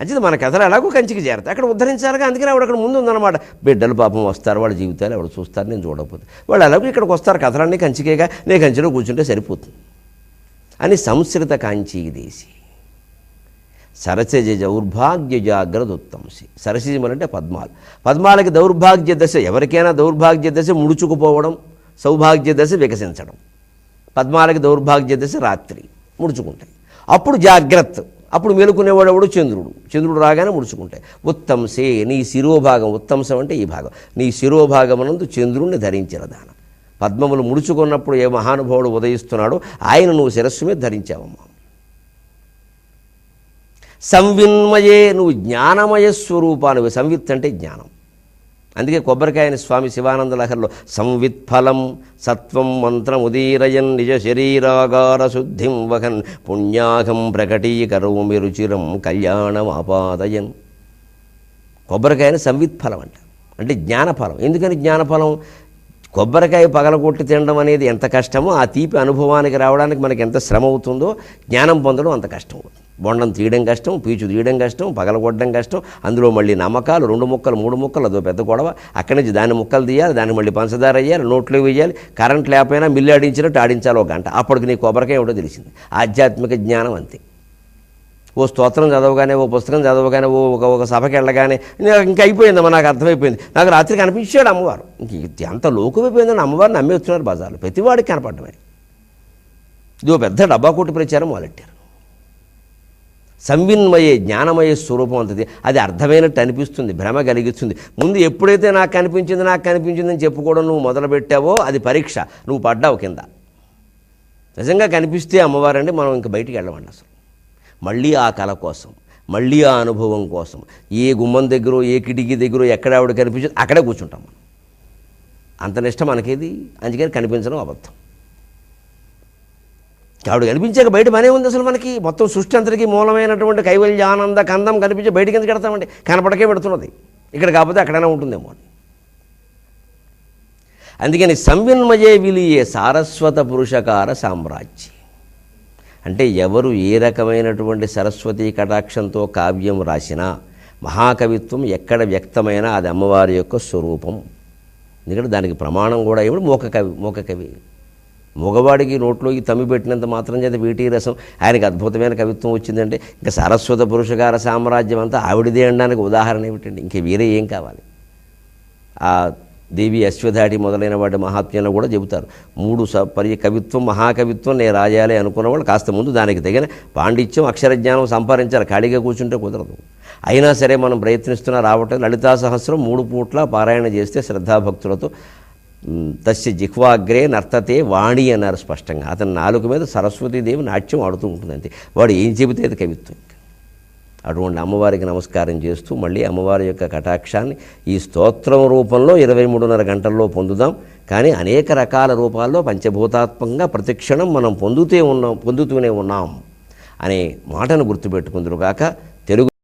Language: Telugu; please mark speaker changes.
Speaker 1: అంచేది మన కథలు ఎలాగో కంచికి చేరతాయి. అక్కడ ఉద్ధరించాలిగా అందుకని ఆవిడ అక్కడ ముందు ఉందన్నమాట. బిడ్డలు పాపం వస్తారు వాళ్ళ జీవితాలు ఎవరు చూస్తారు నేను చూడకపోతే. వాళ్ళు ఎలాగో ఇక్కడికి వస్తారు కథలన్నీ కంచికేగా నేను కంచిలో కూర్చుంటే సరిపోతుంది. అని సంస్కృత కాంచీ దేశి సరసజ దౌర్భాగ్య జాగ్రత్త ఉత్తంసి. సరసిజములు అంటే పద్మాలు. పద్మాలకి దౌర్భాగ్య దశ ఎవరికైనా దౌర్భాగ్య దశ ముడుచుకుపోవడం సౌభాగ్య దశ వికసించడం. పద్మాలకి దౌర్భాగ్య దశ రాత్రి ముడుచుకుంటాయి. అప్పుడు జాగ్రత్త. అప్పుడు మేలుకునేవాడు ఎవడు? చంద్రుడు. చంద్రుడు రాగానే ముడుచుకుంటాయి. ఉత్తంసే నీ శిరోభాగం ఉత్తంసం అంటే ఈ భాగం. నీ శిరోభాగమునందు చంద్రుణ్ణి ధరించిన దాన. పద్మములు ముడుచుకున్నప్పుడు ఏ మహానుభావుడు ఉదయిస్తున్నాడో ఆయన నువ్వు శిరస్సు మీద ధరించావమ్మా. సంవిన్మయే నువ్వు జ్ఞానమయ స్వరూపానివి. సంవిత్ అంటే జ్ఞానం. అందుకే కొబ్బరికాయని స్వామి శివానంద లహర్లో సంవిత్ ఫలం సత్వం మంత్రం ఉదీరయన్ నిజ శరీరాగార శుద్ధిం వహన్ పుణ్యాగం ప్రకటీకరోమి రుచిరం కళ్యాణం ఆపాదయన్ కొబ్బరికాయని సంవిత్ ఫలం అంట. అంటే జ్ఞానఫలం. ఎందుకని జ్ఞానఫలం? కొబ్బరికాయ పగలగొట్టి తినడం అనేది ఎంత కష్టమో ఆ తీపి అనుభవానికి రావడానికి మనకి ఎంత శ్రమ అవుతుందో జ్ఞానం పొందడం అంత కష్టం అవుతుంది. బొండం తీయడం కష్టం పీచు తీయడం కష్టం పగలగొట్టడం కష్టం అందులో మళ్ళీ నమ్మకాలు రెండు ముక్కలు మూడు ముక్కలు అదో పెద్ద గొడవ. అక్కడి నుంచి దాని ముక్కలు తీయాలి దాన్ని మళ్ళీ పంచదార వేయాలి నోట్లో వేయాలి కరెంట్ లేకపోయినా మిల్లు ఆడించినట్టు ఆడించాలి ఒక గంట. అప్పటికి నీ కొబ్బరికాయ ఏమిటో తెలిసింది. ఆధ్యాత్మిక జ్ఞానం అంతే. ఓ స్తోత్రం చదవగానే ఓ పుస్తకం చదవగానే ఓ ఒక ఒక సభకి వెళ్ళగానే నాకు ఇంకా అయిపోయిందమ్మా నాకు అర్థమైపోయింది. నాకు రాత్రి కనిపించాడు అమ్మవారు. ఇంక ఇది ఎంత లోకమైపోయిందని అమ్మవారిని నమ్మేస్తున్నారు బజార్లు. ప్రతివాడికి కనపడమే ఇది ఓ పెద్ద డబ్బా కొట్టి ప్రచారం మొదలెట్టారు. సంవిన్మయే జ్ఞానమయ స్వరూపం అంతది. అది అర్థమైనట్టు అనిపిస్తుంది భ్రమ కలిగిస్తుంది. ముందు ఎప్పుడైతే నాకు కనిపించింది నాకు కనిపించిందని చెప్పుకోవడం నువ్వు మొదలుపెట్టావో అది పరీక్ష. నువ్వు పడ్డావు కింద. నిజంగా కనిపిస్తే అమ్మవారండి మనం ఇంక బయటికి వెళ్ళమండి అసలు. మళ్ళీ ఆ కళ కోసం మళ్ళీ ఆ అనుభవం కోసం. ఏ గుమ్మం దగ్గర ఏ కిటికీ దగ్గర ఎక్కడ ఆవిడ కనిపించింది అక్కడే కూర్చుంటాం మనం. అంత నిష్ట మనకేది? అందుకని కనిపించడం అబద్ధం. ఆవిడ కనిపించాక బయట మనే ఉంది అసలు మనకి. మొత్తం సృష్టి అంతటికీ మూలమైనటువంటి కైవల్య ఆనంద కందం కనిపించి బయటికి ఎందుకు పెడతామండి కనపడకే పెడుతున్నది. ఇక్కడ కాకపోతే అక్కడైనా ఉంటుందేమో అని. అందుకని సంవిన్మయే విలియే సారస్వత పురుషకార సామ్రాజ్యం. అంటే ఎవరు ఏ రకమైనటువంటి సరస్వతి కటాక్షంతో కావ్యం రాసినా మహాకవిత్వం ఎక్కడ వ్యక్తమైనా అది అమ్మవారి యొక్క స్వరూపం. ఎందుకంటే దానికి ప్రమాణం కూడా ఏమిటి? మూక కవి మూక కవి మగవాడికి నోట్లోకి తమ్మి పెట్టినంత మాత్రం చేత వీటి రసం. ఆయనకి అద్భుతమైన కవిత్వం వచ్చిందంటే ఇంకా సరస్వత పురుషగార సామ్రాజ్యం అంతా ఆవిడదే అనడానికి ఉదాహరణ ఏమిటండి? ఇంక వేరే ఏం కావాలి? ఆ దేవి అశ్వధాటి మొదలైన వాటి మహాత్మ్యంలో కూడా చెబుతారు. మూడు స పరి కవిత్వం మహాకవిత్వం నేను రాయాలి అనుకున్న వాళ్ళు కాస్త ముందు దానికి తగిన పాండిత్యం అక్షరజ్ఞానం సంపాదించాలి. ఖాళీగా కూర్చుంటే కుదరదు. అయినా సరే మనం ప్రయత్నిస్తున్నా రావటం లలితా సహస్రం మూడు పూట్ల పారాయణ చేస్తే శ్రద్ధాభక్తులతో తస్య జిహ్వాగ్రే నర్తతే వాణి అన్నారు స్పష్టంగా. అతని నాలుగు మీద సరస్వతీదేవి నాట్యం ఆడుతూ ఉంటుంది అంతే. వాడు ఏం చెబితే అది కవిత్వం అటువంటి అమ్మవారికి నమస్కారం చేస్తూ మళ్ళీ అమ్మవారి యొక్క కటాక్షాన్ని ఈ స్తోత్రం రూపంలో ఇరవై మూడున్నర గంటల్లో పొందుదాం. కానీ అనేక రకాల రూపాల్లో పంచభూతాత్మకంగా ప్రతిక్షణం మనం పొందుతూ ఉన్నాం పొందుతూనే ఉన్నాం అనే మాటను గుర్తుపెట్టుకుందరుగాక